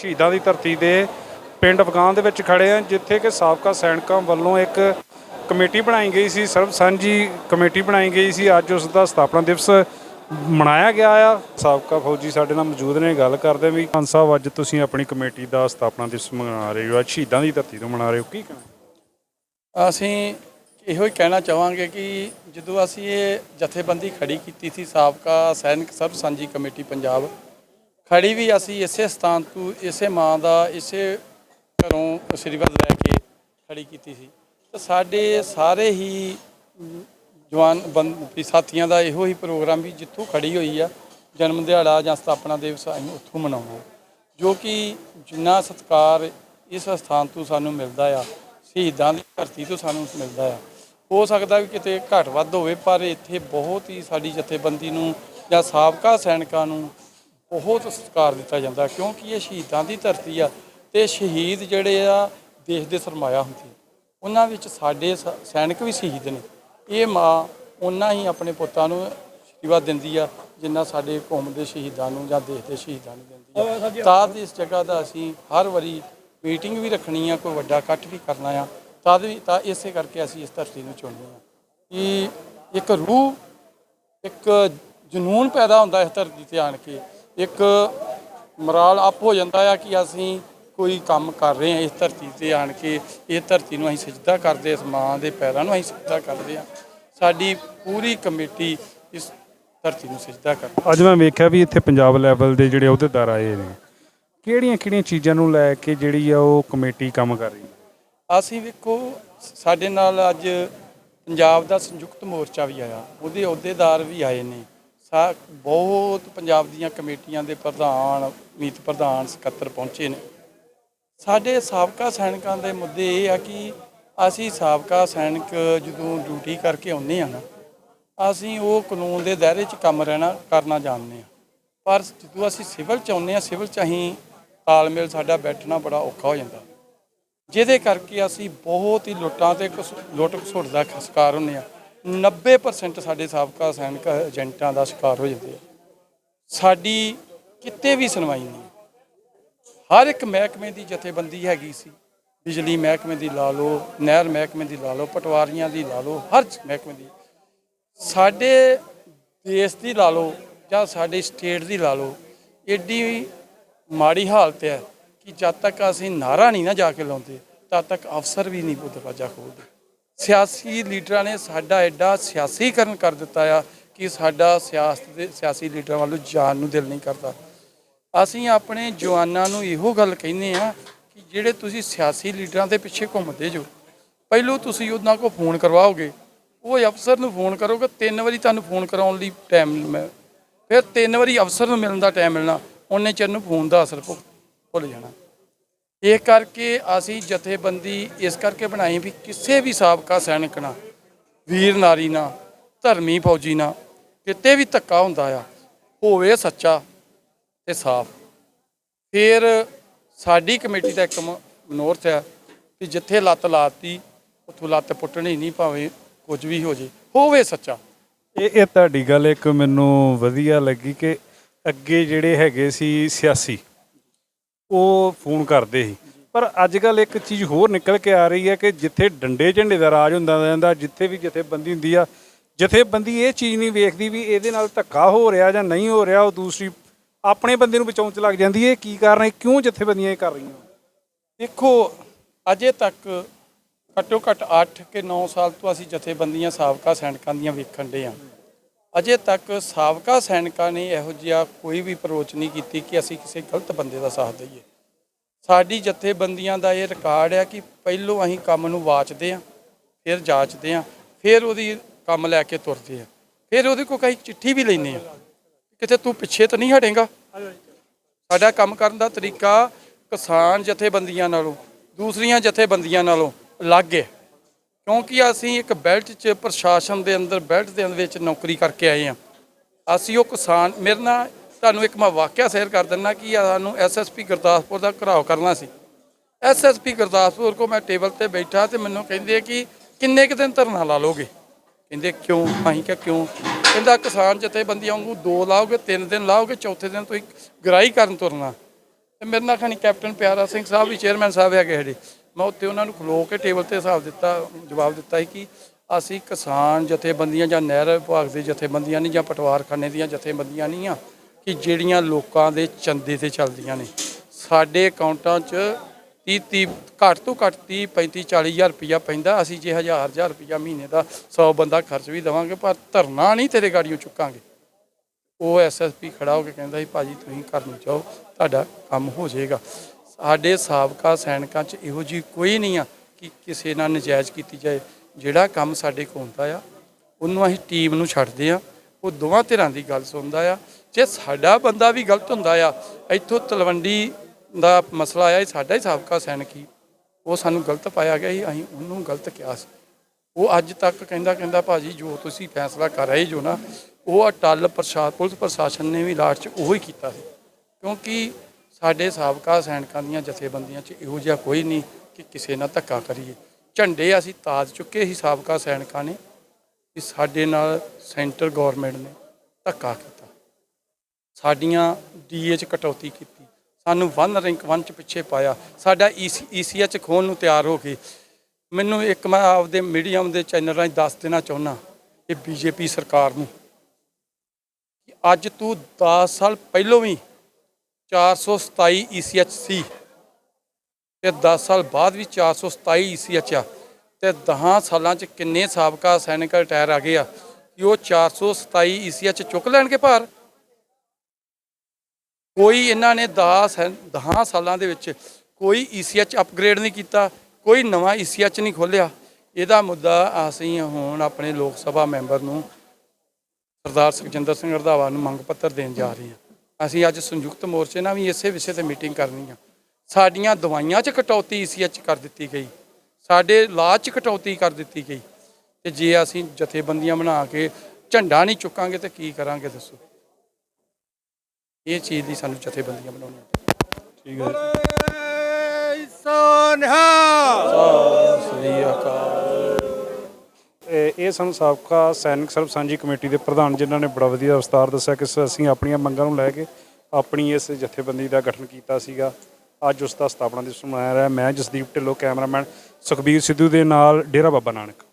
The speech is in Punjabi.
ਸ਼ਹੀਦਾਂ ਦੀ ਧਰਤੀ ਦੇ ਪਿੰਡ ਅਫਗਾਨ ਦੇ ਵਿੱਚ ਖੜੇ ਹਾਂ, ਜਿੱਥੇ ਕਿ ਸਾਬਕਾ ਸੈਨਿਕਾਂ ਵੱਲੋਂ ਇੱਕ ਕਮੇਟੀ ਬਣਾਈ ਗਈ ਸੀ, ਸਰਬ ਸਾਂਝੀ ਕਮੇਟੀ ਬਣਾਈ ਗਈ ਸੀ। ਅੱਜ ਉਸ ਦਾ ਸਥਾਪਨਾ ਦਿਵਸ ਮਨਾਇਆ ਗਿਆ ਆ। ਸਾਬਕਾ ਫੌਜੀ ਸਾਡੇ ਨਾਲ ਮੌਜੂਦ ਨੇ, ਗੱਲ ਕਰਦੇ ਵੀ ਖਾਨ ਸਾਹਿਬ, ਅੱਜ ਤੁਸੀਂ ਆਪਣੀ ਕਮੇਟੀ ਦਾ ਸਥਾਪਨਾ ਦਿਵਸ ਮਨਾ ਰਹੇ ਹੋ, ਅੱਜ ਸ਼ਹੀਦਾਂ ਦੀ ਧਰਤੀ ਤੋਂ ਮਨਾ ਰਹੇ ਹੋ, ਕੀ ਕਹਿਣਾ? ਅਸੀਂ ਇਹੋ ਹੀ ਕਹਿਣਾ ਚਾਹਾਂਗੇ ਕਿ ਜਦੋਂ ਅਸੀਂ ਇਹ ਜਥੇਬੰਦੀ ਖੜੀ ਕੀਤੀ ਸੀ, ਸਾਬਕਾ ਸੈਨਿਕ ਸਰਬ ਸਾਂਝੀ ਕਮੇਟੀ ਪੰਜਾਬ ਖੜੀ ਵੀ ਅਸੀਂ ਇਸੇ ਸਥਾਨ ਤੋਂ, ਇਸੇ ਮਾਂ ਦਾ, ਇਸੇ ਘਰੋਂ ਆਸ਼ੀਰਵਾਦ ਲੈ ਕੇ ਖੜੀ ਕੀਤੀ ਸੀ। ਤੇ ਸਾਡੇ ਸਾਰੇ ਹੀ ਜਵਾਨ ਬੰਦ ਵੀ ਸਾਥੀਆਂ ਦਾ ਇਹੋ ਹੀ ਪ੍ਰੋਗਰਾਮ ਵੀ ਜਿੱਥੋਂ ਖੜੀ ਹੋਈ ਆ, ਜਨਮ ਦਿਹਾੜਾ ਜਾਂ ਸਥਾਪਨਾ ਦਿਵਸ ਅਸੀਂ ਉੱਥੋਂ ਮਨਾਉਣਾ ਜੋ ਕਿ ਜਿੰਨਾ ਸਤਿਕਾਰ ਇਸ ਸਥਾਨ ਤੋਂ ਸਾਨੂੰ ਮਿਲਦਾ ਆ, ਸ਼ਹੀਦਾਂ ਦੀ ਧਰਤੀ ਤੋਂ ਸਾਨੂੰ ਮਿਲਦਾ ਆ। ਹੋ ਸਕਦਾ ਵੀ ਕਿਤੇ ਘੱਟ ਵੱਧ ਹੋਵੇ, ਪਰ ਇੱਥੇ ਬਹੁਤ ਹੀ ਸਾਡੀ ਜਥੇਬੰਦੀ ਨੂੰ ਜਾਂ ਸਾਬਕਾ ਸੈਨਿਕਾਂ ਨੂੰ ਬਹੁਤ ਸਤਿਕਾਰ ਦਿੱਤਾ ਜਾਂਦਾ ਕਿਉਂਕਿ ਇਹ ਸ਼ਹੀਦਾਂ ਦੀ ਧਰਤੀ ਆ ਤੇ ਸ਼ਹੀਦ ਜਿਹੜੇ ਆ ਦੇਸ਼ ਦੇ ਸਰਮਾਇਆ ਹੁੰਦੇ ਉਹਨਾਂ ਵਿੱਚ ਸਾਡੇ ਸੈਨਿਕ ਵੀ ਸ਼ਹੀਦ ਨੇ। ਇਹ ਮਾਂ ਉਹਨਾਂ ਹੀ ਆਪਣੇ ਪੁੱਤਾਂ ਨੂੰ ਆਸ਼ੀਰਵਾਦ ਦਿੰਦੀ ਆ ਜਿੰਨਾ ਸਾਡੇ ਕੌਮ ਦੇ ਸ਼ਹੀਦਾਂ ਨੂੰ ਜਾਂ ਦੇਸ਼ ਦੇ ਸ਼ਹੀਦਾਂ ਨੂੰ ਦਿੰਦੀ ਆ। ਤਾਂ ਇਸ ਜਗ੍ਹਾ ਦਾ ਅਸੀਂ ਹਰ ਵਾਰੀ ਮੀਟਿੰਗ ਵੀ ਰੱਖਣੀ ਆ ਕੋਈ ਵੱਡਾ ਇਕੱਠ ਵੀ ਕਰਨਾ ਆ ਤਦ ਵੀ ਤਾਂ ਇਸੇ ਕਰਕੇ ਅਸੀਂ ਇਸ ਧਰਤੀ ਨੂੰ ਚੁਣਦੇ ਆ। ਕਿ ਇੱਕ ਰੂਹ ਇੱਕ ਜਨੂਨ ਪੈਦਾ ਹੁੰਦਾ ਇਸ ਧਰਤੀ ਤੇ ਆਣ ਕੇ ਇੱਕ ਮਰਾਲ ਅਪ ਹੋ ਜਾਂਦਾ ਆ ਕਿ ਅਸੀਂ ਕੋਈ ਕੰਮ ਕਰ ਰਹੇ ਹਾਂ ਇਸ ਧਰਤੀ ਤੇ ਆਣ ਕੇ ਇਹ ਧਰਤੀ ਨੂੰ ਅਸੀਂ ਸਜਦਾ ਕਰਦੇ ਇਸ ਮਾਂ ਦੇ ਪੈਰਾਂ ਨੂੰ ਅਸੀਂ ਸਜਦਾ ਕਰਦੇ ਆ ਸਾਡੀ ਪੂਰੀ ਕਮੇਟੀ ਇਸ ਧਰਤੀ ਨੂੰ ਸਜਦਾ ਕਰਦੀ ਅੱਜ ਮੈਂ ਵੇਖਿਆ ਵੀ ਇੱਥੇ ਪੰਜਾਬ ਲੈਵਲ ਦੇ ਜਿਹੜੇ ਅਹੁਦੇਦਾਰ ਆਏ ਨੇ। ਕਿਹੜੀਆਂ ਕਿਹੜੀਆਂ ਚੀਜ਼ਾਂ ਨੂੰ ਲੈ ਕੇ ਜਿਹੜੀ ਆ ਉਹ ਕਮੇਟੀ ਕੰਮ ਕਰ ਰਹੀ ਹੈ? ਅਸੀਂ ਵੇਖੋ ਸਾਡੇ ਨਾਲ ਅੱਜ ਪੰਜਾਬ ਦਾ ਸੰਯੁਕਤ ਮੋਰਚਾ ਵੀ ਆਇਆ ਉਹਦੇ ਅਹੁਦੇਦਾਰ ਵੀ ਆਏ ਨੇ। ਸਾ ਬਹੁਤ ਪੰਜਾਬ ਦੀਆਂ ਕਮੇਟੀਆਂ ਦੇ ਪ੍ਰਧਾਨ, ਮੀਤ ਪ੍ਰਧਾਨ, ਸਕੱਤਰ ਪਹੁੰਚੇ ਨੇ। ਸਾਡੇ ਸਾਬਕਾ ਸੈਨਿਕਾਂ ਦੇ ਮੁੱਦੇ ਇਹ ਆ ਕਿ ਅਸੀਂ ਸਾਬਕਾ ਸੈਨਿਕ ਜਦੋਂ ਡਿਊਟੀ ਕਰਕੇ ਆਉਂਦੇ ਆ ਨਾ, ਅਸੀਂ ਉਹ ਕਾਨੂੰਨ ਦੇ ਦਾਇਰੇ 'ਚ ਕੰਮ ਰਹਿਣਾ, ਕਰਨਾ ਜਾਣਦੇ ਆ। ਪਰ ਜਦੋਂ ਅਸੀਂ ਸਿਵਲ 'ਚ ਆਉਂਦੇ ਆ, ਸਿਵਲ 'ਚ ਅਸੀਂ ਤਾਲਮੇਲ ਸਾਡਾ ਬੈਠਣਾ ਬੜਾ ਔਖਾ ਹੋ ਜਾਂਦਾ। ਜਿਹਦੇ ਕਰਕੇ ਅਸੀਂ ਬਹੁਤ ਹੀ ਲੁੱਟਾਂ ਤੇ ਘਸ- ਲੁੱਟ ਘਸੁੱਟ ਦਾ ਖ- ਸ਼ਿਕਾਰ ਹੁੰਦੇ ਆ। 90% ਸਾਡੇ ਸਾਬਕਾ ਸੈਨਿਕ ਏਜੰਟਾਂ ਦਾ ਸ਼ਿਕਾਰ ਹੋ ਜਾਂਦੇ ਆ। ਸਾਡੀ ਕਿਤੇ ਵੀ ਸੁਣਵਾਈ ਨਹੀਂ। ਹਰ ਇੱਕ ਮਹਿਕਮੇ ਦੀ ਜਥੇਬੰਦੀ ਹੈਗੀ ਸੀ। ਬਿਜਲੀ ਮਹਿਕਮੇ ਦੀ ਲਾ ਲਓ, ਨਹਿਰ ਮਹਿਕਮੇ ਦੀ ਲਾ ਲਓ, ਪਟਵਾਰੀਆਂ ਦੀ ਲਾ ਲਓ, ਹਰ ਮਹਿਕਮੇ ਦੀ। ਸਾਡੇ ਦੇਸ਼ ਦੀ ਲਾ ਲਓ ਜਾਂ ਸਾਡੇ ਸਟੇਟ ਦੀ ਲਾ ਲਓ, ਏਡੀ ਮਾੜੀ ਹਾਲਤ ਹੈ ਕਿ ਜਦ ਤੱਕ ਅਸੀਂ ਨਾਰਾ ਨਹੀਂ ਨਾ ਜਾ ਕੇ ਲਾਉਂਦੇ, ਤਦ ਤੱਕ ਅਫਸਰ ਵੀ ਨਹੀਂ ਦਰਵਾਜ਼ਾ ਖੋਲ੍ਹਦੇ ਸਿਆਸੀ ਲੀਡਰਾਂ ਨੇ ਸਾਡਾ ਐਡਾ ਸਿਆਸੀਕਰਨ ਕਰ ਦਿੱਤਾ ਆ ਕਿ ਸਾਡਾ ਸਿਆਸਤ ਦੇ, ਸਿਆਸੀ ਲੀਡਰਾਂ ਵੱਲੋਂ ਜਾਣ ਨੂੰ ਦਿਲ ਨਹੀਂ ਕਰਦਾ। ਅਸੀਂ ਆਪਣੇ ਜਵਾਨਾਂ ਨੂੰ ਇਹੋ ਗੱਲ ਕਹਿੰਦੇ ਆ ਕਿ ਜਿਹੜੇ ਤੁਸੀਂ ਸਿਆਸੀ ਲੀਡਰਾਂ ਦੇ ਪਿੱਛੇ ਘੁੰਮਦੇ ਜੋ, ਪਹਿਲੋਂ ਤੁਸੀਂ ਉਹਨਾਂ ਕੋਲ ਫੋਨ ਕਰਵਾਓਗੇ, ਉਹ ਅਫਸਰ ਨੂੰ ਫੋਨ ਕਰੋਗੇ, ਤਿੰਨ ਵਾਰੀ ਤੁਹਾਨੂੰ ਫੋਨ ਕਰਾਉਣ ਲਈ ਟਾਈਮ ਮੈਂ, ਫਿਰ ਤਿੰਨ ਵਾਰੀ ਅਫਸਰ ਨੂੰ ਮਿਲਣ ਦਾ ਟਾਈਮ ਮਿਲਣਾ, ਉਹਨੇ ਚਿਰ ਨੂੰ ਫੋਨ ਦਾ ਅਸਰ ਭੁ- ਭੁੱਲ ਜਾਣਾ। ਇਹ ਕਰਕੇ ਅਸੀਂ ਜਥੇਬੰਦੀ ਇਸ ਕਰਕੇ ਬਣਾਈ ਵੀ ਕਿਸੇ ਵੀ ਸਾਬਕਾ ਸੈਨਿਕ ਨਾਲ, ਵੀਰ ਨਾਰੀ ਨਾਲ, ਧਰਮੀ ਫੌਜੀ ਨਾਲ ਕਿਤੇ ਵੀ ਧੱਕਾ ਹੁੰਦਾ ਆ, ਹੋਵੇ ਸੱਚਾ ਤੇ ਸਾਫ਼। ਫਿਰ ਸਾਡੀ ਕਮੇਟੀ ਦਾ ਇੱਕ ਮ- ਮਨੋਰਥ ਹੈ ਕਿ ਜਿੱਥੇ ਲੱਤ ਲਾਤੀ, ਉੱਥੋਂ ਲੱਤ ਪੁੱਟਣੀ ਨਹੀਂ ਭਾਵੇਂ ਕੁਝ ਵੀ ਹੋ ਜੇ, ਹੋਵੇ ਸੱਚਾ। ਇਹ ਇਹ ਤੁਹਾਡੀ ਗੱਲ ਇੱਕ ਮੈਨੂੰ ਵਧੀਆ ਲੱਗੀ ਕਿ ਅੱਗੇ ਜਿਹੜੇ ਹੈਗੇ ਸੀ ਸਿਆਸੀ ਉਹ ਫੋਨ ਕਰਦੇ ਸੀ। ਪਰ ਅੱਜ ਕੱਲ ਇੱਕ ਚੀਜ਼ ਹੋਰ ਨਿਕਲ ਕੇ ਆ ਰਹੀ ਹੈ ਕਿ ਜਿੱਥੇ ਡੰਡੇ ਝੰਡੇ ਦਾ ਰਾਜ ਹੁੰਦਾ ਰਹਿੰਦਾ, ਜਿੱਥੇ ਵੀ ਜਥੇਬੰਦੀ ਹੁੰਦੀ ਆ, ਜਥੇਬੰਦੀ ਇਹ ਚੀਜ਼ ਨਹੀਂ ਵੇਖਦੀ ਵੀ ਇਹਦੇ ਨਾਲ ਧੱਕਾ ਹੋ ਰਿਹਾ ਜਾਂ ਨਹੀਂ ਹੋ ਰਿਹਾ, ਉਹ ਦੂਸਰੀ ਆਪਣੇ ਬੰਦੇ ਨੂੰ ਬਚਾਉਣ ਚ ਲੱਗ ਜਾਂਦੀ ਹੈ। ਇਹ ਕੀ ਕਾਰਨ ਹੈ? ਕਿਉਂ ਜਥੇਬੰਦੀਆਂ ਇਹ ਕਰ ਰਹੀਆਂ? ਦੇਖੋ, ਅਜੇ ਤੱਕ ਘੱਟੋ ਘੱਟ 8 ਕਿ 9 ਸਾਲ ਤੋਂ ਅਸੀਂ ਜਥੇਬੰਦੀਆਂ, ਸਾਬਕਾ ਸੈਨਿਕਾਂ ਦੀਆਂ ਵੇਖਣ ਦੇ ਆ ਅਜੇ ਤੱਕ ਸਾਬਕਾ ਸੈਨਿਕਾਂ ਨੇ ਇਹੋ ਜਿਹਾ ਕੋਈ ਵੀ ਅਪਰੋਚ ਨਹੀਂ ਕੀਤੀ ਕਿ ਅਸੀਂ ਕਿਸੇ ਗਲਤ ਬੰਦੇ ਦਾ ਸਾਥ ਦਈਏ। ਸਾਡੀ ਜਥੇਬੰਦੀਆਂ ਦਾ ਇਹ ਰਿਕਾਰਡ ਹੈ ਕਿ ਪਹਿਲੋਂ ਅਸੀਂ ਕੰਮ ਨੂੰ ਵਾਚਦੇ ਆ ਫਿਰ ਜਾਂਚਦੇ ਆ ਫਿਰ ਉਹਦੀ ਕੰਮ ਲੈ ਕੇ ਤੁਰਦੇ ਆ ਫਿਰ ਉਹਦੇ ਕੋਲ ਕਈ ਚਿੱਠੀ ਵੀ ਲੈਂਦੇ ਆ ਕਿਤੇ ਤੂੰ ਪਿੱਛੇ ਤਾਂ ਨਹੀਂ ਹਟੇਗਾ? ਸਾਡਾ ਕੰਮ ਕਰਨ ਦਾ ਤਰੀਕਾ ਕਿਸਾਨ ਜਥੇਬੰਦੀਆਂ ਨਾਲੋਂ, ਦੂਸਰੀਆਂ ਜਥੇਬੰਦੀਆਂ ਨਾਲੋਂ ਅਲੱਗ ਹੈ। ਕਿਉਂਕਿ ਅਸੀਂ ਇੱਕ ਬੈਲਟ 'ਚ ਪ੍ਰਸ਼ਾਸਨ ਦੇ ਅੰਦਰ, ਬੈਲਟ ਦੇ ਅੰਦਰ ਵਿੱਚ ਨੌਕਰੀ ਕਰਕੇ ਆਏ ਹਾਂ। ਅਸੀਂ ਉਹ ਕਿਸਾਨ, ਮੇਰੇ ਨਾਲ ਤੁਹਾਨੂੰ ਇੱਕ ਮੈਂ ਵਾਕਿਆ ਸ਼ੇਅਰ ਕਰ ਦਿੰਦਾ ਕਿ ਸਾਨੂੰ ਐਸਐਸਪੀ ਗੁਰਦਾਸਪੁਰ ਦਾ ਘਰਾਓ ਕਰਨਾ ਸੀ। ਐਸਐਸਪੀ ਗੁਰਦਾਸਪੁਰ ਕੋ ਮੈਂ ਟੇਬਲ ਤੇ ਬੈਠਾ ਤੇ ਮੈਨੂੰ ਕਹਿੰਦੇ ਕਿ ਕਿੰਨੇ ਕੁ ਦਿਨ ਧਰਨਾ ਲਾ ਲੋਗੇ ਕਹਿੰਦੇ ਕਿਉਂ? ਅਸੀਂ ਕਿਹਾ ਕਿਉਂ? ਕਹਿੰਦਾ ਕਿਸਾਨ ਜਥੇਬੰਦੀਆਂ ਵਾਂਗੂ ਦੋ ਲਾਓਗੇ, ਤਿੰਨ ਦਿਨ ਲਾਓਗੇ, ਚੌਥੇ ਦਿਨ ਤੁਸੀਂ ਗਰਾਈ ਕਰਨ ਤੁਰਨਾ। ਤੇ ਮੇਰੇ ਨਾਲ ਖਾਨੀ ਕੈਪਟਨ ਪਿਆਰਾ ਸਿੰਘ ਸਾਹਿਬ ਵੀ ਚੇਅਰਮੈਨ ਸਾਹਿਬ ਹੈਗੇ ਸਾਡੇ। ਮੈਂ ਉੱਥੇ ਉਹਨਾਂ ਨੂੰ ਖਲੋ ਕੇ ਟੇਬਲ ਤੇ ਹਿਸਾਬ ਦਿੱਤਾ, ਜਵਾਬ ਦਿੱਤਾ ਸੀ ਕਿ ਅਸੀਂ ਕਿਸਾਨ ਜਥੇਬੰਦੀਆਂ ਜਾਂ ਨਹਿਰ ਵਿਭਾਗ ਦੇ ਜਥੇਬੰਦੀਆਂ ਨਹੀਂ ਜਾਂ ਪਟਵਾਰਖਾਨੇ ਦੀਆਂ ਜਥੇਬੰਦੀਆਂ ਨਹੀਂ ਆ, ਕਿ ਜਿਹੜੀਆਂ ਲੋਕਾਂ ਦੇ ਚੰਦੇ ਤੇ ਚੱਲਦੀਆਂ ਨੇ। ਸਾਡੇ ਅਕਾਊਂਟਾਂ 'ਚ 30 30 ਘੱਟ ਤੋਂ ਘੱਟ 30 35 40 ਹਜ਼ਾਰ ਰੁਪਇਆ ਪੈਂਦਾ, ਅਸੀਂ ਜੇ ਹਜ਼ਾਰ ਹਜ਼ਾਰ ਰੁਪਇਆ ਮਹੀਨੇ ਦਾ 100 ਬੰਦਾ ਖਰਚ ਵੀ ਦੇਵਾਂਗੇ, ਪਰ ਧਰਨਾ ਨਹੀਂ ਤੇਰੇ ਗਾੜੀਆਂ ਚੁੱਕਾਂਗੇ। ਉਹ ਐਸਐਸਪੀ ਖੜਾ ਹੋ ਕੇ ਕਹਿੰਦਾ ਸੀ, ਭਾਜੀ, ਤੁਸੀਂ ਘਰ ਚਾਹੋ ਤੁਹਾਡਾ ਕੰਮ ਹੋ ਜਾਏਗਾ। ਸਾਡੇ ਸਾਬਕਾ ਸੈਨਿਕਾਂ 'ਚ ਇਹੋ ਜੀ ਕੋਈ ਨਹੀਂ ਆ ਕਿ ਕਿਸੇ ਨਾਲ ਨਜਾਇਜ਼ ਕੀਤੀ ਜਾਏ। ਜਿਹੜਾ ਕੰਮ ਸਾਡੇ ਕੋਲ ਹੁੰਦਾ ਆ, ਉਹਨੂੰ ਅਸੀਂ ਟੀਮ ਨੂੰ ਛੱਡਦੇ ਆ। ਉਹ ਦੋਵਾਂ ਧਿਰਾਂ ਦੀ ਗੱਲ ਸੁਣਦਾ ਆ। ਜੇ ਸਾਡਾ ਬੰਦਾ ਵੀ ਗਲਤ ਹੁੰਦਾ ਆ, ਇੱਥੋਂ ਤਲਵੰਡੀ ਦਾ ਮਸਲਾ ਆਇਆ ਸਾਡਾ ਹੀ ਸਾਬਕਾ ਸੈਨਿਕ ਹੀ ਉਹ ਸਾਨੂੰ ਗਲਤ ਪਾਇਆ ਗਿਆ ਸੀ, ਅਸੀਂ ਉਹਨੂੰ ਗਲਤ ਕਿਹਾ ਸੀ। ਉਹ ਅੱਜ ਤੱਕ ਕਹਿੰਦਾ ਕਹਿੰਦਾ, ਭਾਜੀ, ਜੋ ਤੁਸੀਂ ਫੈਸਲਾ ਕਰ ਰਹੇ ਜੋ ਨਾ, ਉਹ ਅਟਲ ਪ੍ਰਸ਼ਾਦ ਪੁਲਿਸ ਪ੍ਰਸ਼ਾਸਨ ਨੇ ਵੀ ਲਾਸਟ 'ਚ ਉਹੀ ਕੀਤਾ ਸੀ। ਕਿਉਂਕਿ ਸਾਡੇ ਸਾਬਕਾ ਸੈਨਿਕਾਂ ਦੀਆਂ ਜਥੇਬੰਦੀਆਂ 'ਚ ਇਹੋ ਜਿਹਾ ਕੋਈ ਨਹੀਂ ਕਿ ਕਿਸੇ ਨਾਲ ਧੱਕਾ ਕਰੀਏ। ਝੰਡੇ ਅਸੀਂ ਤਾਜ ਚੁੱਕੇ ਸੀ ਸਾਬਕਾ ਸੈਨਿਕਾਂ ਨੇ ਕਿ ਸਾਡੇ ਨਾਲ ਸੈਂਟਰ ਗਵਰਨਮੈਂਟ ਨੇ ਧੱਕਾ ਕੀਤਾ। ਸਾਡੀਆਂ ਡੀਏ 'ਚ ਕਟੌਤੀ ਕੀਤੀ। ਸਾਨੂੰ ਵਨ ਰੈਂਕ 1 ਚ ਪਿੱਛੇ ਪਾਇਆ। ਸਾਡਾ ਈਸੀਐਚ ਖੋਣ ਨੂੰ ਤਿਆਰ ਹੋ ਗਏ ਮੈਨੂੰ ਇੱਕ ਮੈਂ ਆਪਦੇ ਮੀਡੀਅਮ ਦੇ ਚੈਨਲ ਰਾਹੀਂ ਦੱਸ ਦੇਣਾ ਚਾਹੁੰਦਾ ਇਹ ਬੀਜੇਪੀ ਸਰਕਾਰ ਨੂੰ ਅੱਜ ਤੋਂ 10 ਸਾਲ ਪਹਿਲੋਂ ਵੀ 427 ਈਸੀਐਚ ਸੀ ਤੇ 10 ਸਾਲ ਬਾਅਦ ਵੀ 427 ਈਸੀਐਚ ਆ ਤੇ 10 ਸਾਲਾਂ ਚ ਕਿੰਨੇ ਸਾਬਕਾ ਸੈਨਿਕ ਰਿਟਾਇਰ ਆ ਗਏ ਆ ਕਿ ਉਹ 427 ਈਸੀਐਚ ਚੁੱਕ ਲੈਣਗੇ ਭਾਰ? ਕੋਈ ਇਹਨਾਂ ਨੇ 10 10 ਸਾਲਾਂ ਦੇ ਵਿੱਚ ਕੋਈ ਈਸੀਐਚ ਅਪਗ੍ਰੇਡ ਨਹੀਂ ਕੀਤਾ, ਕੋਈ ਨਵਾਂ ਈਸੀਐਚ ਨਹੀਂ ਖੋਲਿਆ ਇਹਦਾ ਮੁੱਦਾ ਅਸੀਂ ਹੁਣ ਆਪਣੇ ਲੋਕ ਸਭਾ ਮੈਂਬਰ ਨੂੰ ਸਰਦਾਰ ਸੁਖਜਿੰਦਰ ਸਿੰਘ ਰਧਾਵਾ ਨੂੰ ਮੰਗ ਪੱਤਰ ਦੇਣ ਜਾ ਰਹੇ ਹਾਂ। ਅਸੀਂ ਅੱਜ ਸੰਯੁਕਤ ਮੋਰਚੇ ਨਾਲ ਵੀ ਇਸੇ ਵਿਸ਼ੇ ਤੇ ਮੀਟਿੰਗ ਕਰਨੀ ਆ। ਸਾਡੀਆਂ ਦਵਾਈਆਂ 'ਚ ਕਟੌਤੀ ਈਸੀਐਚ ਕਰ ਦਿੱਤੀ ਗਈ। ਸਾਡੇ ਇਲਾਜ 'ਚ ਕਟੌਤੀ ਕਰ ਦਿੱਤੀ ਗਈ। ਤੇ ਜੇ ਅਸੀਂ ਜਥੇਬੰਦੀਆਂ ਬਣਾ ਕੇ ਝੰਡਾ ਨਹੀਂ ਚੁੱਕਾਂਗੇ ਤੇ ਕੀ ਕਰਾਂਗੇ ਦੱਸੋ? ਇਹ ਚੀਜ਼ ਦੀ ਸਾਨੂੰ ਜਥੇਬੰਦੀਆਂ ਬਣਾਉਣੀਆਂ ਠੀਕ ਹੈ ਸ੍ਰੀ ਅਕਾਲ। ਇਹ ਸਾਨੂੰ ਸਾਬਕਾ ਸੈਨਿਕ ਸਰਬ ਸਾਂਝੀ ਕਮੇਟੀ ਦੇ ਪ੍ਰਧਾਨ ਜਿਨ੍ਹਾਂ ਨੇ ਬੜਾ ਵਧੀਆ ਵਿਸਤਾਰ ਦੱਸਿਆ ਕਿ ਅਸੀਂ ਆਪਣੀਆਂ ਮੰਗਾਂ ਨੂੰ ਲੈ ਕੇ ਆਪਣੀ ਇਸ ਜਥੇਬੰਦੀ ਦਾ ਗਠਨ ਕੀਤਾ ਸੀਗਾ। ਅੱਜ ਉਸ ਦਾ ਸਥਾਪਨਾ ਦਿਵਸ ਮਨਾਇਆ ਰਿਹਾ। ਮੈਂ ਜਸਦੀਪ ਢਿੱਲੋਂ, ਕੈਮਰਾਮੈਨ ਸੁਖਬੀਰ ਸਿੱਧੂ ਦੇ ਨਾਲ ਡੇਰਾ ਬਾਬਾ ਨਾਨਕ।